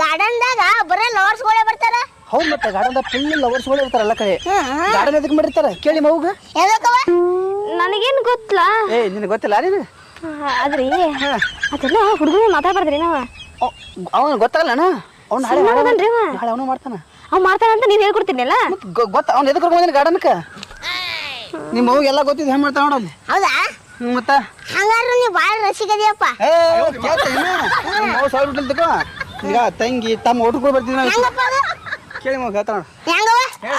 ಗಾರ್ಡನ್ದಾಗ ಲವರ್ಸ್ ಲವರ್ಸ್ಗಳೇ ಬರ್ತಾರ. ಹೌದು ಮತ್ತೆ ಗಾರ್ಡನ್ದಾಗ ಫುಲ್ ಲವರ್ಸ್ಗಳೇ ಇರ್ತಾರ ಎಲ್ಲ ಕಡೆ. ಗಾರ್ಡನ್ ಎದಕ್ಕೆ ಮಾಡಿರ್ತಾರ? ಕೇಳಿ ಮೌಗ ಎದಕ್ಕವ? ನನಗೇನು ಗೊತ್ತಲ್ಲ ಏ ನಿನಗೆ ಗೊತ್ತಿಲ್ಲ ನೀನು ಅದ್ರಿ ಅದೆಲ್ಲ ಹುಡುಗರು ಮಾತಾಡ್ಬಾರ್ದ್ರಿ ನಾವ. ಅವನು ಗೊತ್ತಲ್ಲ ಅವ್ನು ನಾಳೆ ಹುಡ್ಗನ್ರಿ ಅವನು ನಾಳೆ ಅವನು ಮಾಡ್ತಾನ. ಅವ್ ನೀನು ನೀವ್ ಹೇಳ್ಕೊಡ್ತೀನಿಲ್ಲ ಮತ್ತೆ ಗೊತ್ತ ಅವ್ನು ಎದಕ್ಕೆ ಕರ್ಕೊಂಡ್ ಗಾರ್ಡನ್ಕ ನಿಮ್ಮ ಮಗು ಎಲ್ಲ ಗೊತ್ತಿದೆ ಹೆಂಗ್ ಮಾಡ್ತಾನ ನೋಡಲ್ಲಿ ಹೌದಾ? ಮತ್ತ? ಹಂಗಾರ ನೀ ಬಾಳ ರಸಿಕದಿಯಪ್ಪ ಏ ಕೇಳ್ತ ಇನ್ನು ಸಾವಿರ ಬಿಟ್ಟಿಲ್ ತಗೋ ಈಗ ತಂಗಿ ತಮ್ಮ ಹುಡುಗರು ಬರ್ತಿದ್ರು ನಾವು ಕೇಳಿ ಮಗ ಹೇಳ್ತಾನ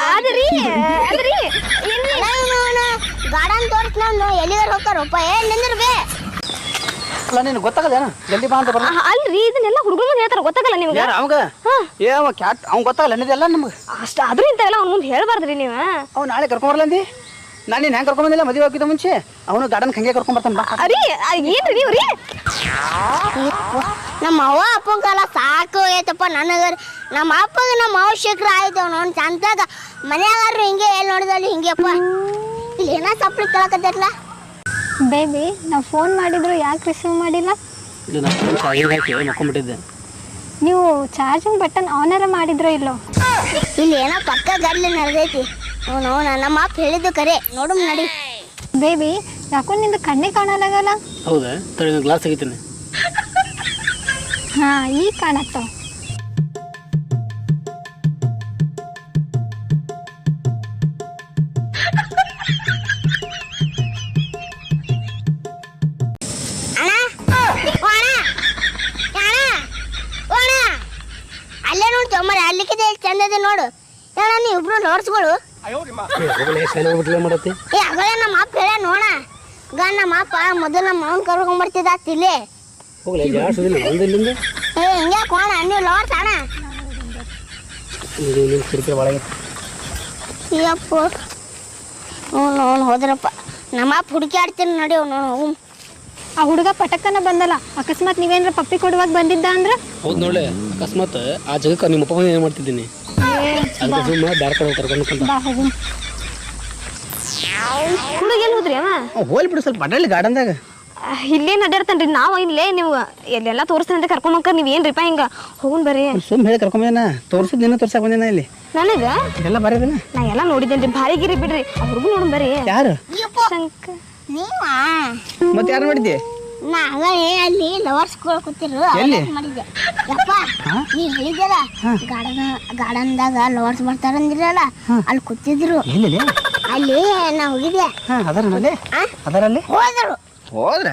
ಅದ್ರಿ ಅದ್ರಿ ಗಾರ್ಡನ್ ತೋರ್ಸ್ ನಾನು ಎಲ್ಲಿಗಾರ ಹೋಗ್ತಾರಪ್ಪ ಏ ನಿಂದ್ರ ಬೇ. ಅಲ್ಲ ನಿನ್ ಗೊತ್ತಾಗಲ್ಲ ಜಲ್ದಿ ಬಾ ಅಂತ ಬರ ಅಲ್ರಿ ಇದನ್ನೆಲ್ಲ ಹುಡುಗರು ಮುಂದೆ ಹೇಳ್ತಾರ ಗೊತ್ತಾಗಲ್ಲ ನಿಮ್ಗೆ? ಯಾರು ಅವಂಗ? ಏ ಅವ ಕ್ಯಾಟ್ ಅವ್ನು ಗೊತ್ತಾಗಲ್ಲ ಅನ್ನೋದೆಲ್ಲ ನಮ್ಗೆ? ಅಷ್ಟ ಅದ್ರಿಂತ ಎಲ್ಲ ಅವ್ನ ಮುಂದೆ ಹೇಳ್ಬಾರ್ದ್ರಿ ನೀವು. ಅವ್ ನಾಳೆ ಕರ್ಕೊಂಬರ್ಲಂದಿ ನಾನು ನೀನು ಹೆಂಗೆ ಕರ್ಕೊಂಬಂದಿಲ್ಲ? ಮದುವೆ ಹಾಕಿದ ಮುಂಚೆ? ಅವನು ಗಾರ್ಡನ್ ಹಂಗೆ ಕರ್ಕೊಂಬರ್ತಾನೆ ಬಾ. ಅರಿ ಏನ್ರಿ ನೀವು ರೀ? ನಮ್ಮ ಅವ್ವ ಅಪ್ಪನ ಕಾಲ ಸಾಕು ಐತಪ್ಪ ನನಗ ನಮ್ಮ ಅಪ್ಪಗ ನಮ್ಮ ಅವಶ್ಯಕರ ಆಯ್ತು ನೋಡ್ ಚಂದಾಗ ಮನೆಯಾಗಾರು ಹಿಂಗೆ ಎಲ್ಲಿ ನೋಡಿದಲ್ಲಿ ಹಿಂಗೆಪ್ಪ ಇಲ್ಲಿ ಏನ ಸಪ್ಲಿ ಕೇಳಕತ್ತಿರ್ಲ? ಬೇಬಿ ನಾವು ಫೋನ್ ಮಾಡಿದ್ರು ಯಾಕೆ ರಿಸೀವ್ ಮಾಡಿಲ್ಲ? ಇದು ನಾನು ಹಾಕಿ ಮಕ್ಕೊಂಬಿಟ್ಟಿದ್ದೆ ನೀವು ಚಾರ್ಜಿಂಗ್ ಬಟನ್ ಆನರ ಮಾಡಿದ್ರೋ ಇಲ್ಲೋ? ಇಲ್ಲಿ ಏನೋ ಪಕ್ಕ ಗಡ್ಲಿ ನಡೆದೈತಿ. ಅವನು ನಮ್ಮ ಅಪ್ಪ ಹೇಳಿದ್ದು ಕರೆ. ನೋಡು ನಡಿ ಬೇಬಿ ಯಾಕೋ ನಿಂದು ಕಣ್ಣೇ ಕಾಣಲಾಗಲ್ಲ ಹೌದಾ? ತಡಿ ಗ್ಲಾಸ್ ತೆಗಿತೀನಿ. ಹಾ ಈ ಕಾಣತ್ತ? ಅಣ್ಣ ಓ ಅಣ್ಣ ಅಣ್ಣ ಓ ಅಣ್ಣ ಅಲ್ಲೇ ನೋಡ್ತೇವೆ ತೊಂಬರಿ ಅಲ್ಲಿಕ್ಕಿದೆ ಚಂದ ಇದೆ ನೋಡು ನೀವು ಇಬ್ರು ನೋಡ್ಸ್ಗಳು ಏ ನಮ್ಮ ಅಪ್ಪ ಹೇಳ ನೋಡ. ಗ ನಮ್ಮ ಅಪ್ಪ ಮೊದಲು ನಮ್ಮ ಮಾವನ್ ಕರ್ಕೊಂಡ್ಬರ್ತಿದ್ದ ತಿಲ್ಲಿ ಹೋಗ್ಲಿ ಜಾಡ್ಸೋದಿಲ್ಲ ಒಂದು ಇಲ್ಲಿಂದ? ಏ ಹಿಂಗೆ ಕೋಣ ನೀವು ಲೋರ್ಸ್ ಅಣ್ಣ. ನಿಮ್ಮ ಕಿರಿಕಿರಿ ಒಳಗೆ. ಯಪ್ಪ. ಹ್ಞೂ ನೋಡು ಹೋದ್ರಪ್ಪ. ನಮ್ಮ ಅಪ್ಪ ಹುಡುಕಾಡ್ತೀನಿ ನೋಡಿ ಅವ್ನು ಹ್ಞೂ ಆ ಹುಡುಗ ಪಟಕನ ಬಂದಲ್ಲ ಅಕಸ್ಮಾತ್ ನೀವೇನ್ರ ಪಪ್ಪಿ ಕೊಡುವಾಗ ಬಂದಿದ್ದ ಅಂದ್ರೆ? ಹೌದು ನೋಡ್ಲೆ ಅಕಸ್ಮಾತ್ ಆ ಜಗಕ್ಕ ನಿಮ್ಮ ಅಪ್ಪ ಏನು ಮಾಡ್ತಿದ್ದೀನಿ? ಹುಡುಗ ಎಲ್ಲಿ ಹೋದ್ರಿ ಅವ? ಹೋಲ್ ಬಿಡು ಸ್ವಲ್ಪ ಅಡ್ಡಲ್ಲಿ ಗಾರ್ಡನ್ದಾಗ. ಇಲ್ಲೇ ನಡ್ಯಾಡ್ತಾನ್ರಿ ನಾವು ಇಲ್ಲೇ ನೀವು ಎಲ್ಲೆಲ್ಲ ತೋರಿಸ್ತಾನೆ ಅಂತ ಕರ್ಕೊಂಡ್ ಹೋಗ್ತಾರ ನೀವ್ ಏನ್ರಿಪ್ಪ ಹಿಂಗ? ಹೋಗುನ್ ಬರ್ರಿ. ಸುಮ್ಮ ಹೇಳಿ ಕರ್ಕೊಂಬಂದೇನ ತೋರ್ಸಿದ್ ನಿನ್ನ ತೋರ್ಸಕ್ ಬಂದೇನ ಇಲ್ಲಿ? ನನಗ? ಎಲ್ಲ ಬರೋದಿಲ್ಲ ನಾ ಎಲ್ಲ ನೋಡಿದ್ದೇನ್ರಿ. ಭಾರಿ ಗಿರಿ ಬಿಡ್ರಿ. ಹುಡುಗ ನೋಡನ್ ಬರ್ರಿ. ಯಾರು? ಶಂಕ ನೀವಾ? ಮತ್ತೆ ಯಾರು ನೋಡಿದ್ದೆ? ನಾ ಆಗಲೇ ಅಲ್ಲಿ ಲವರ್ಸ್ ಕೂತಿರು ಎಲ್ಲಿ? ಮಾಡಿದ್ದೆ ಯಪ್ಪ ನೀ ಹೇಳಿದ್ಯಲ್ಲ ಗಾರ್ಡನ್ ಗಾರ್ಡನ್ದಾಗ ಲವರ್ಸ್ ಬರ್ತಾರಂದಿರಲ್ಲ ಅಲ್ಲಿ ಕೂತಿದ್ರು. ಎಲ್ಲಿ ಅಲ್ಲಿ ನಾ ಹೋಗಿದ್ದೆ. ಹಾಂ ಅದರಲ್ಲಿ ಆ? ಅದರಲ್ಲಿ? ಹೋದರು. ಹೋದ್ರ?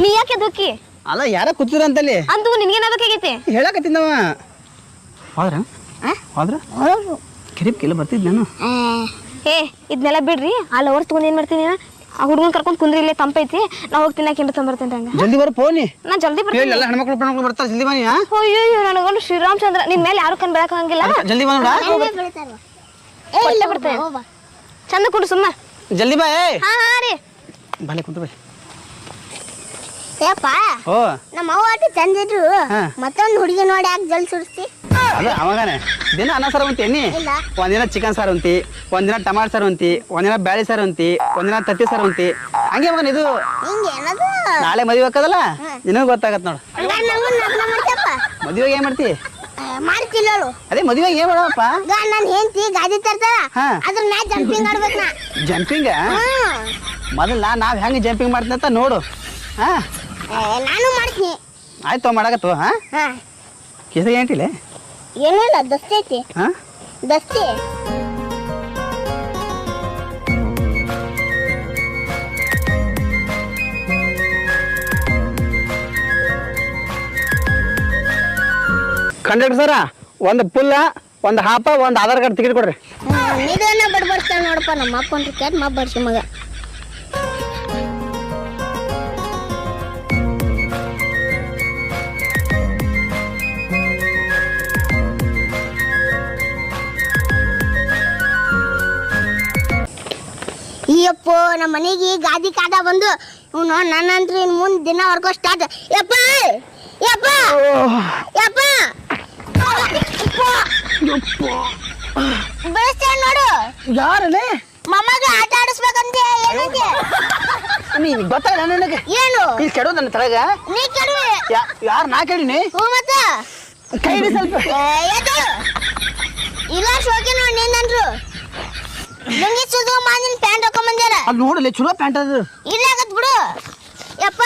ನೀ ಯಾಕೆ ದುಃಖಿ ಅಲ್ಲ ಯಾರ ಕೂತಿರ ಅಂತಲ್ಲಿ? ಅಂದು ನಿನ್ಗೇನಾಗಬೇಕಾಗೈತಿ ಹೇಳಕತ್ತಿಂದವ ಹೋದ್ರ? ಆ? ಹೋದ್ರ? ಹೋದ್ರು. ಕಿರಿಪ್ ಕೆಲ ಬರ್ತಿದ್ ನಾನು ಏ ಇದನ್ನೆಲ್ಲ ಬಿಡ್ರಿ ಆ ಲವರ್ಸ್ ತಗೊಂಡ್ ಏನ್ ಮಾಡ್ತೀನಿ? ಆ ಹುಡುಗನ್ ಕರ್ಕೊಂಡ್ ಕುಂದ್ರಿ ಇಲ್ಲೇ ತಂಪೈತಿ ನಾ ಹೋಗಿ ತಿನ್ನಕ್ಕೆ ಏನ್ರ ತಂಬರ್ತೇನೆ ಹಂಗ ಜಲ್ದಿ ಬರ ಪೋನಿ. ನಾ ಜಲ್ದಿ ಬರ್ತೀನಿ. ಎಲ್ಲ ಹೆಣ್ಮಕ್ಳು ಹೆಣ್ಮಕ್ಳು ಬರ್ತಾರೆ ಜಲ್ದಿ ಬನ್ನಿ ಅಯ್ಯೋ ಅಯ್ಯೋ ನನಗೊಂದು ಶ್ರೀರಾಮಚಂದ್ರ. ನಿನ್ ಮೇಲೆ ಯಾರು ಕಣ್ ಬೆಳಕಂಗಿಲ್ಲ ಜಲ್ದಿ ಬಂದ ಏ ಇಲ್ಲ ಬರ್ತೇನೆ. ಚಂದ ಕುಂಡು ಸುಮ್ಮ ಜಲ್ದಿ ಬಾ ಏ. ಹಾ ಹಾ ರೀ. ಬಲೆ ಕುಂತು ಬೈ. ಏಪ್ಪ ಓ ನಮ್ಮ ಅವ್ವ ಅಟ್ಟು ಚಂದಿದ್ರು. ಮತ್ತೊಂದು ಹುಡುಗಿ ನೋಡಿ ಯಾಕೆ ಜಲ್ ಸುಡಿಸ್ತಿ ಅದ ಅವಾಗನೆ. ದಿನ ಅನ್ನ ಸಾರು ಅಂತಿ ಎಣ್ಣಿ. ಒಂದಿನ ಚಿಕನ್ ಸಾರು ಅಂತಿ ಒಂದಿನ ಟಮಾಟ ಸಾರು ಅಂತಿ ಒಂದಿನ ಬ್ಯಾಳಿ ಸಾರು ಅಂತಿ ಒಂದಿನ ತತ್ತಿ ಸಾರು ಅಂತಿ ಹಂಗೆ ಮಗನ ಇದು? ನಾಳೆ ಮದುವೆ ಹಾಕದಲ್ಲ ನಿನಗೂ ಗೊತ್ತಾಗತ್ ನೋಡು. ಮದುವೆಗೆ ಏನ್ ಮಾಡ್ತಿ? ಮಾಡ್ತಿಲ್ಲ ಅದೇ ಮದುವೆ ಏನ್ ಮಾಡಪ್ಪ ಈಗ ನನ್ನ ಹೆಂಡತಿ ಗಾದಿ ತರ್ತಾರ. ಅದ್ರ ಮ್ಯಾಚ್ ಜಂಪಿಂಗ್ ಆಡ್ಬೇಕು ನಾ. ಜಂಪಿಂಗ್. ಮೊದಲ ನಾವ್ ಹೆಂಗ್ ಜಂಪಿಂಗ್ ಮಾಡ್ತೀನಿ ಅಂತ ನೋಡು. ಹಾ. ನಾನು ಮಾಡ್ತೀನಿ. ಆಯ್ತು ಮಾಡಕತ್ತು ಹಾ? ಕಿಸ ಕಿಸ ಏಂಟಿಲೆ ಏನೂ ಇಲ್ಲ ದಸ್ತಿ ಐತಿ. ಹಾ? ದಸ್ತಿ. ಕಂಡಕ್ಟರ್ ಸರ ಒಂದು ಪುಲ್ಲ ಒಂದು ಹಾಪ ಒಂದು ಆಧಾರ್ ಕಾರ್ಡ್ ತೆಗೆದುಕೊಡ್ರಿ. ಕೊಡ್ರಿ ನೋಡಪ್ಪ ನಮ್ಮ ಅಪ್ಪನ ಟಿಕೆಟ್ ಮಾ ಬರ್ಸಿ ಮಗ. ಅಯ್ಯಪ್ಪ ನಮ್ಮ ಮನೆಗೆ ಗಾದಿ ಕಾದ ಬಂದು. ಇವನು ನನ್ನಂತ್ರ ಇನ್ ಮುಂದೆ ದಿನ ವರ್ಕೋ ಸ್ಟಾರ್ಟ್ ಯಪ್ಪ! ಯಪ್ಪ! ಯಪ್ಪ! ಬೆಳೆಸ್ತೇನೆ ನೋಡು. ಯಾರಲ್ಲೇ ಮಮ್ಮಗ ಆಟ ಆಡಿಸ್ಬೇಕಂತ ಏನಂತೆ ನೀ ಗೊತ್ತಾಗಲ್ಲ ನನಗೆ. ಏನು? ನೀ ಕೆಡೋ ನನ್ನ ತಳಗ. ನೀ ಕೆಡುವೆ? ಯಾರು ನಾ ಕೇಳಿನಿ? ಹ್ಞೂ ಮತ್ತ? ಕೈ ಸ್ವಲ್ಪ ಇಲ್ಲ ಶೋಕಿ ನೋಡಿ ನಿಂದನ್ರು ಲುಂಗಿ ಸುದು ಮಾನಿನ ಪ್ಯಾಂಟ್ ಹಾಕೊಂಬಂದ್ಯಾರ ಅಲ್ಲಿ. ನೋಡಲಿ ಚಲೋ ಪ್ಯಾಂಟ್ ಅದು. ಇಲ್ಲ ಆಗತ್ ಬಿಡು. ಯಪ್ಪ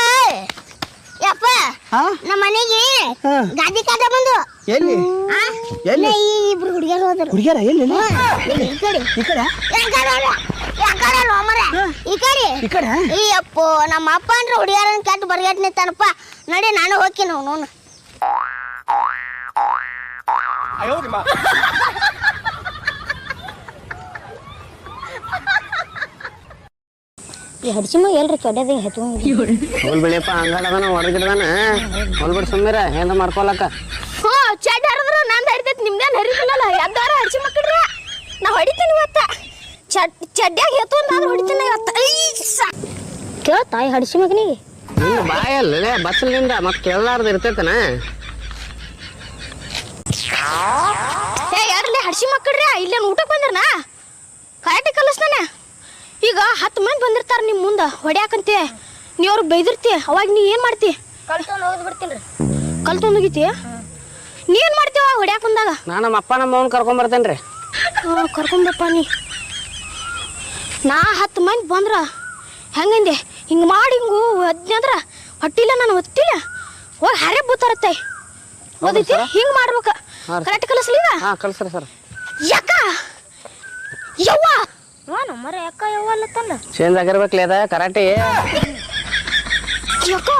ಯಪ್ಪ ಹಾ? ನಮ್ಮ ಮನೆಗೆ ಹಾ. ಗಾದಿ ಕಾಟ ಬಂದು. ಎಲ್ಲಿ? ಆ? ಎಲ್ಲಿ? ಈ ಇಬ್ರು ಹುಡುಗಿಯರು ಹೋದ್ರು. ಹುಡುಗಿಯರ ಎಲ್ಲಿ ಎಲ್ಲಿ? ಈ ಕಡೆ. ಈ ಕಡೆ? ಅಲ್ಲ ಮಾರ್ರೆ? ಈ ಕಡೆ? ಈ ಕಡೆ? ಈ ಅಪ್ಪು ನಮ್ಮ ಅಪ್ಪ ಅಂದ್ರೆ ಹುಡುಗಿಯರನ್ನ ಕೆಟ್ಟ ಬರ್ಗಟ್ ನಿಂತಾನಪ್ಪ. ನಡಿ ನಾನು ಹೋಗ್ತೀನಿ ಅವನು ಈ ಹಡ್ಸಿಮ ಎಲ್ರಿ ಚೊಡ್ಡದ ಹೆತ್ತು ಹೋಲ್ ಬಿಳಿಯಪ್ಪ ಹಂಗಾಡ ಅದಾನ ಹೊರಗಿಡ್ದಾನ ಹೋಲ್ ಬಿಡ್ ಸುಮ್ಮಿರ ಹೆಂದ ಮಾಡ್ಕೊಳಕ ಹ್ಞೂ ಚಡ್ಡ ಹರಿದ್ರ ನಂದು ಹರಿತೈತಿ ನಿಮ್ದೇನು ಹರಿತಿಲ್ಲಲ್ಲ ಎದ್ದಾರ ಹಡ್ಸಿ ಮಕ್ಕಳ್ರಿ ನಾ ಹೊಡಿತೀನಿ ಇವತ್ತ. ಚಡ್ ಚಡ್ಡ್ಯಾಗ ಎತ್ತು ನಾನು ಹೊಡಿತೀನಿ ಇವತ್ತ. ಐ ತಾಯಿ ಹಡ್ಸಿ ಮಗನಿಗೆ ನಿನ್ನ ಬಾಯಲ್ಲೇ ಬಚ್ಚಲಿಂದ ಮತ್ ಕೇಳಲಾರ್ದ ಇರ್ತೈತನ. ಏ ಯಾರಲ್ಲಿ ಹಡ್ಸಿ ಮಕ್ಕಳ್ರಿ ಇಲ್ಲೇನು ಊಟಕ್ಕೆ ಬಂದ್ರನಾ? ಕರೆಕ್ಟ್ ಕಲಿಸ್ತಾನೆ ಈಗ ಹತ್ತು ಮಂದಿ ಬಂದಿರ್ತಾರ ನಿಮ್ಮ ಮುಂದೆ ಹೊಡ್ಯಾಕಂತೆ. ನೀ ಅವ್ರಿಗೆ ಬೈದಿರ್ತಿ ಅವಾಗ ನೀ ಏನು ಮಾಡ್ತಿ? ಕಲ್ತ್ಕೊಂಡು ಹೋಗಿ ಬಿಡ್ತೀನಿ ಕಲ್ ತೊಂದೋಗಿತಿ ನೀ ಏನು ಮಾಡ್ತೀವ ಹೊಡ್ಯಾಕ ಬಂದಾಗ? ನಾ ನಮ್ಮ ಅಪ್ಪ ನಮ್ಮ ಅವ್ನ ಕರ್ಕೊಂಡ್ ಬರ್ತೇನ್ರಿ ಕರ್ಕೊಂಬಪ್ಪ ನೀ. ನಾ ಹತ್ತು ಮಂದಿ ಬಂದ್ರ ಹೆಂಗಂದೆ ಹಿಂಗೆ ಮಾಡಿ ಹಿಂಗು ಅದ್ನಂದ್ರ ಹೊಟ್ಟಿಲ್ಲ ನಾನು ಒತ್ತಿಲ್ಲ. ಹೋಗಿ ಹರೆ ಬೂತಾರತ್ತೆ ಓದೈತಿ? ಹಿಂಗೆ ಮಾಡ್ಬೇಕ. ಕರೆಕ್ಟ್ ಕಲಿಸ್ಲಿಲ್ಲ ಹಾ ಕಳ್ಸ್ರಿ ಸರ್. ಯಾಕ? ಯವ್ವ? ಮರ ಯಾಕ ಯಾವಲ್ಲತ್ತಲ್ಲ ಚೇಂಜ್ ಆಗಿರ್ಬೇಕಲೇ ಅದ ಕರಾಟೆ. ಯಾಕ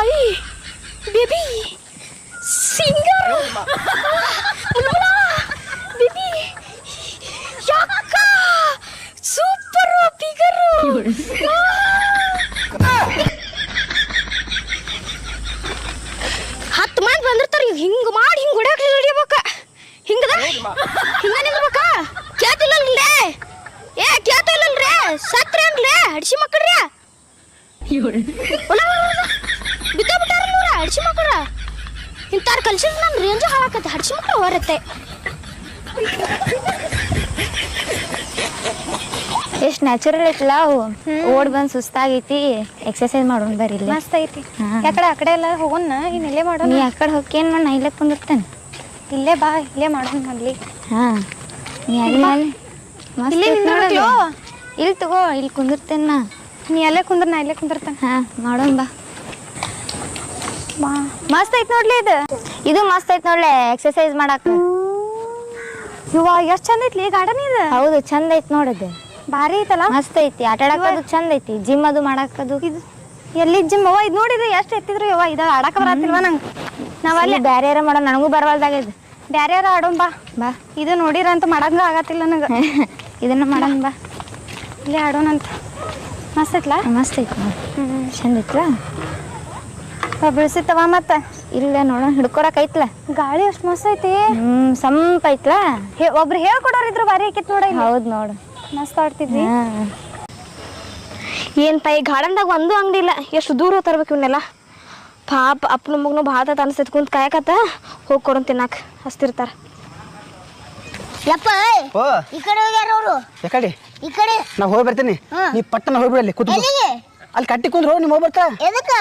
ಐ ಬೇಬಿ ಸಿಂಗರ್. ಬೇಬಿ ಯಾಕ? Super figure. ಹತ್ತು ಮಂದಿ ಬಂದಿರ್ತಾರ ಹಿಂಗ್ ಮಾಡಿ ಹಿಂಗ್ ಹೊಡ್ಯಾಕ ಹಿಡಿಬೇಕ ಹಿಂಗದ ಹಿಂಗ ನಿಲ್ಬೇಕ ಕೇಳ್ತಿಲ್ಲಲ್ರೇ ಏ ಕೇಳ್ತಿಲ್ಲಲ್ರೇ ಸತ್ರೇನ್ರೇ ಹಡ್ಸಿ ಮಕ್ಕಳ್ರೇ ಅಡ್ಸಿ ಇವ್ರ ಹಡ್ಸಿ ಮಕ್ಕಳ ಇಂತಾರ ಕಲ್ಸಿದ್ರೆ ನನ್ನ ರೇಂಜ್ ಹಾಳಾಕತ್ತೆ. ಹಡ್ಸಿ ಮಕ್ಕಳು ಹೊರತ್ತೆ. ಎಷ್ಟು ನ್ಯಾಚುರಲ್ ಐತಲ್ಲ ಅವು. ಓಡ್ ಬಂದು ಸುಸ್ತಾಗೈತಿ. ಎಕ್ಸರ್ಸೈಸ್ ಮಾಡೋಣ ಬರ್ರಿ ಇಲ್ಲಿ. ಮಸ್ತ್ ಐತಿ ಯಾಕಡೆ ಆ ಕಡೆ ಎಲ್ಲ ಹೋಗೋಣ ಇನ್ನು ಇಲ್ಲೇ ಮಾಡೋಣ ನೀ ಯಾಕಡೆ ಕಡೆ ಹೋಗಿ ಏನ್ ಮಾಡಿ ನಾ ಇಲ್ಲೇ ಕುಂದಿರ್ತೇನೆ? ಇಲ್ಲೇ ಬಾ ಇಲ್ಲೇ ಮಾಡೋಣ ಮೊದ್ಲಿ ಹಾಂ. ನೀ ಅಲ್ಲಿ ಅಲ್ಲಿ. ಮಸ್ತ್ ಇಲ್ಲೇ? ಇಲ್ಲಿ ತಗೋ ಇಲ್ಲಿ ಕುಂದಿರ್ತೇನೆ ನಾ. ನೀ ಅಲ್ಲೇ ಕುಂದ್ರ ನಾ ಇಲ್ಲೇ ಕುಂದಿರ್ತೇನೆ. ಹಾ ಮಾಡೋಣ ಬಾ. ಮಸ್ತ್ ಐತ್ ನೋಡ್ಲಿ ಇದು. ಇದು ಮಸ್ತ್ ಐತ್ ನೋಡ್ಲೆ ಎಕ್ಸರ್ಸೈಸ್ ಮಾಡಾಕ. ಇವ ಎಷ್ಟ್ ಚಂದ ಐತ್ಲಿ ಗಾರ್ಡನ್ ಇದು? ಹೌದು ಚಂದ ಐತ್ ನೋಡದು ಭಾರಿ ಐತಲ್ಲ ಮಸ್ತ್ ಐತಿ ಆಟ ಆಡಕ್ಕದು ಚಂದ ಐತಿ ಜಿಮ್ ಅದು ಮಾಡಾಕದು ಇದು ಎಲ್ಲಿ ಜಿಮ್ ಅವ ಇದು ನೋಡಿದ್ರೆ ಎಷ್ಟು ಎತ್ತಿದ್ರು ಯವ್ವ ಇದು ಆಡಕ ಬರತ್ತಿಲ್ವ ನಂಗೆ? ನಾವ್ ಅಲ್ಲಿ ಬ್ಯಾರೆ ಯಾರ ಮಾಡೋಣ ನನಗೂ ಬರವಲ್ದಾಗೈದು ಬ್ಯಾರೆ ಯಾರ ಆಡೋಣ ಬಾ. ಬಾ. ಇದು ನೋಡಿರಂತ ಮಾಡಂಗ ಆಗತ್ತಿಲ್ಲ ನನಗೆ ಇದನ್ನ ಮಾಡೋಣ ಬಾ. ಇಲ್ಲೇ ಆಡೋಣ ಅಂತ. ಮಸ್ತ್ ಐತ್ಲಾ? ಮಸ್ತ್ ಐತಿ ಹ್ಞೂ ಚಂದ ಐತ್ಲಾ? ಬಿಡಿಸಿತ್ತವ ಮತ್ತೆ. ಇಲ್ಲ ನೋಡೋಣ ಹಿಡ್ಕೊರಕ್ ಐತ್ಲ? ಗಾಳಿ ಅಷ್ಟು ಮಸ್ತ್ ಐತಿ. ಹ್ಮ್ ಸಂಪ್ ಐತ್ಲಾ? ಹೇ ಒಬ್ರು ಹೇಳ್ಕೊಡೋರಿದ್ರು ಭಾರಿ ಆಕಿತ್ ನೋಡ ಹೌದು ಹೌದ್ ನೋಡು. ಮಸ್ತ್ ಆಡ್ತಿದ್ವಿ. ಹಾ. ಏನ್ ತಾಯಿ ಗಾರ್ಡನ್ದಾಗ ಒಂದು ಅಂಗಡಿ ಇಲ್ಲ. ಎಷ್ಟು ದೂರ ತರ್ಬೇಕು ಇವನ್ನೆಲ್ಲ ಪಾಪ ಅಪ್ಪನ ಮಗನು ಭಾಳ ಅನ್ಸೈತಿ. ಕುಂತ ಕಾಯಕತ್ತ ಹೋಗಿ ಕೊಡೋನ್ ತಿನ್ನಾಕ. ಹಸ್ತಿರ್ತಾರ ಯಪ್ಪ ಈ ಕಡೆ ಹೋಗ್ಯಾರ ಅವರು. ಈ ಕಡೆ. ನಾ ಹೋಗಿ ಬರ್ತೀನಿ. ಹಾ. ನೀ ಪಟ್ಟನ ಹೋಗ್ಬಿಡ ಅಲ್ಲಿ ಕುತ್ಕೊ. ಎಲ್ಲಿಗೆ? ಅಲ್ಲಿ ಕಟ್ಟಿ ಕುಂದ್ರು ನಿಮ್ಮ ಹೋಗಿ ಬರ್ತಾ. ಎದಕ್ಕ?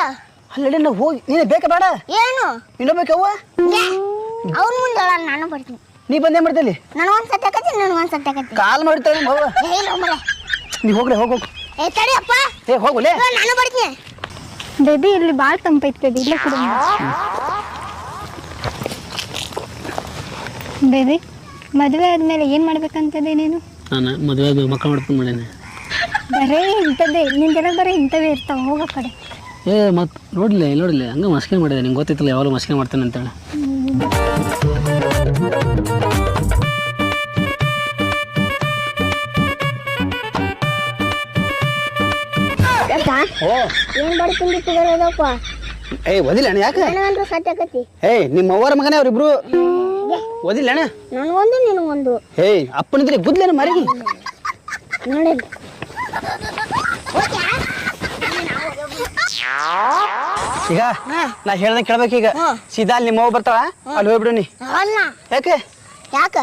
ಅಲ್ಲಿ ನಾ ಹೋಗಿ. ನೀನು ಬೇಕಾ ಬೇಡ? ಏನು? ಇನ್ನೊಬೇಕವ್ವ ಅವ್ರ ಮುಂದೆ ಹೇಳ ನಾನು ಬರ್ತೀನಿ. ನೀ ಬಂದೇ ಮಾಡ್ದಲ್ಲಿ ನನಗೊಂದು ಸತ್ಯ ಕತ್ತಿ ನನಗೊಂದು ಸತ್ಯ ಕತ್ತಿ ಕಾಲ್ ಮಾಡ್ತಾಳೆ ನಮ್ಮ ಅವ್ವ. ಏ ಇಲ್ಲ ಮರೆ ನೀ ಹೋಗ್ರಿ ಹೋಗ್ ಹೋಗು. ಏ ತಡಿ ಅಪ್ಪ. ಏ ಹೋಗುಲೇ. ಇವಾಗ ನಾನು ಬರ್ತೀನಿ. ಬೇಬಿ ಇಲ್ಲಿ ಭಾಳ ತಂಪೈತಿ ಬೇಬಿ ಇಲ್ಲೇ ಕುಡಿ ಬೇಬಿ ಮದುವೆ ಆದ್ಮೇಲೆ ಏನ್ ಮಾಡ್ಬೇಕಂತದೆ ನೀನು? ನಾನು ಮದುವೆ ಮಕ್ಕಳು ಮಾಡ್ಕೊಂಡು ಮಾಡೇನೆ ಬರೇ ಇಂಥದ್ದೇ ನಿಂದೆಲ್ಲ ಬರೀ ಇಂಥವೇ ಇರ್ತಾವ ಹೋಗೋ ಕಡೆ. ಏ ಮತ್ ನೋಡ್ಲಿ ನೋಡ್ಲಿ ಹಂಗ ಮಸ್ಕೆ ಮಾಡಿದೆ ನಿಂಗೆ ಗೊತ್ತಿತ್ತಲ್ಲ ಯಾವಾಗಲೂ ಮಸ್ಕೆ ಮಾಡ್ತಾನೆ ಅಂತೇಳಿ. ಓ ಏನ್ ಬಡ್ತೀನಿ ತಗೋದಪ್ಪ ಏಯ್ ಅಣ್ಣ ಯಾಕೆ? ನನಗಂತೂ ಸತ್ಯ ಕತ್ತಿ ಏಯ್ ನಿಮ್ಮ ಅವ್ವರ ಮಗನೇ ಅವ್ರಿಬ್ರು? ಓದಿಲ್ಲ ಅಣ್ಣ ನನಗೊಂದು ನಿನಗೊಂದು ಏಯ್ ಅಪ್ಪನಿದ್ರೆ ಗುದ್ಲೇನ ಮರಿ ನೋಡಿ. ಈಗ ನಾ ಹೇಳ್ದಂಗೆ ಕೇಳ್ಬೇಕು ಈಗ. ಸೀದಾ ಅಲ್ಲಿ ನಿಮ್ಮ ಬರ್ತಾವ ಅಲ್ಲಿ ಹೋಗ್ಬಿಡು ಅಲ್ಲ. ಯಾಕೆ? ಯಾಕ?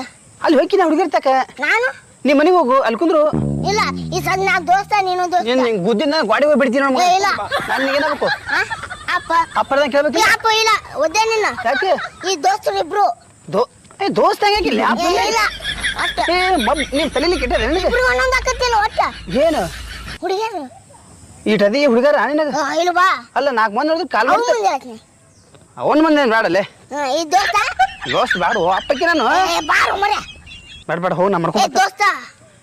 ಅಲ್ಲಿ ಹೋಗಿ ನಾ ಹುಡುಗಿರ್ತಕ ನಾನು? ನೀ ಮನೆಗೆ ಹೋಗು ಅಲ್ಲಿ ಕುಂದ್ರು. ಇಲ್ಲ ಈ ಸಣ್ಣ ನಾ ದೋಸ್ತ ನೀನು ದೋಸ್ತ. ನೀನ್ ಗುದ್ದಿನ ಗಾಡಿ ಹೋಗಿ ಬಿಡ್ತೀನಿ ನೋಡ್ ಇಲ್ಲ. ನನ್ಗೆ ಏನಾಗಬೇಕು? ಅಪ್ಪ. ಅಪ್ಪ ಅಪ್ಪರ್ದಂಗೆ ಈ ಅಪ್ಪ ಇಲ್ಲ. ಒದ್ದೆ ನಿನ್ನ ಯಾಕೆ? ಈ ದೋಸ್ತರು ಇಬ್ರು ದೋ ಏ ದೋಸ್ತ ಇಲ್ಲ. ಏ ಮಬ್ ನೀವು ತಲೆಲಿ ಕೆಟ್ಟದ ನಿನಗೆ ಇಬ್ರು ಒಂದೊಂದು ಆಕತ್ತಿಲ್ಲ ಒಟ್ಟ? ಏನು? ಹುಡುಗಿಯರು? ಈಟದಿ ಹುಡುಗರ ನಿನಗೆ ಆ, ಇಲ್ಲ ಬಾ. ಅಲ್ಲ ನಾಲ್ಕು ಮಂದಿ ನೋಡಿದ್ರೆ ಕಾಲ್ ಅವ್ನು ಮಾಡ್ತಾರೆ. ಮುಂದೆ ಹೇಳ್ತೀನಿ ಅವನ ಮಂದಿ ಏನು ಬೇಡಲ್ಲೇ ಹಾ, ಈ ದೋಸ್ತ? ದೋಸ್ತ್ ಬೇಡ ಅಪ್ಪಕ್ಕೆ ನಾನು. ಏ, ಬಾ ಮರೆ ಬೇಡ ಬೇಡ ಹೋಗಿ ನಾ ಏ ಮಾಡ್ಕೊಂಡು ದೋಸ್ತ.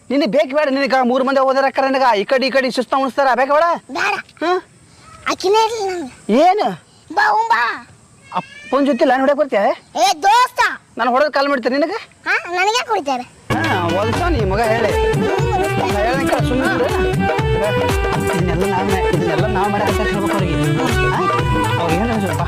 ನಿನಗೆ ಬೇಕು ಬೇಡ ನಿನಗೆ ಮೂರು ಮಂದಿ ಹೋದ್ರೆ ಅಕ್ಕ ನಿನಗೆ ಈ ಕಡೆ ಈ ಕಡೆ ಸುಸ್ತ ಉಣಿಸ್ತಾರ ಬೇಕಾ ಬೇಡ? ಬೇಡ. ಹಾಂ? ಆಕಿನೇ ಇರ್ಲಿ ನಂಗೆ ಏನು? ಬಾ ಬಾ. ಅಪ್ಪನ ಜೊತೆ ಲೈನ್ ಹೊಡಕ್ಕೆ ಬರ್ತೀಯ? ಏ ದೋಸ್ತ. ನಾನು ಹೊಡೆದು ಕಾಲ್ ಮಾಡ್ತೀನಿ ನಿನಗೆ? ಹಾ ನನಗೆ ಕುಡಿತಾರೆ ಹೊಲಸ ನೀ ಮಗ ಹೇಳಿ. ಹೇಳಂಕ ಸುಮ್ಮನೆ ಇದನ್ನೆಲ್ಲ ನಾವು ಇದನ್ನೆಲ್ಲ ನಾವು ಮಾಡಿ ಅಂತ ಹೇಳ್ಬೇಕು ಅವ್ರಿಗೆ. ಅವ್ರು ಏನು ಹೇಳ್ಬಾ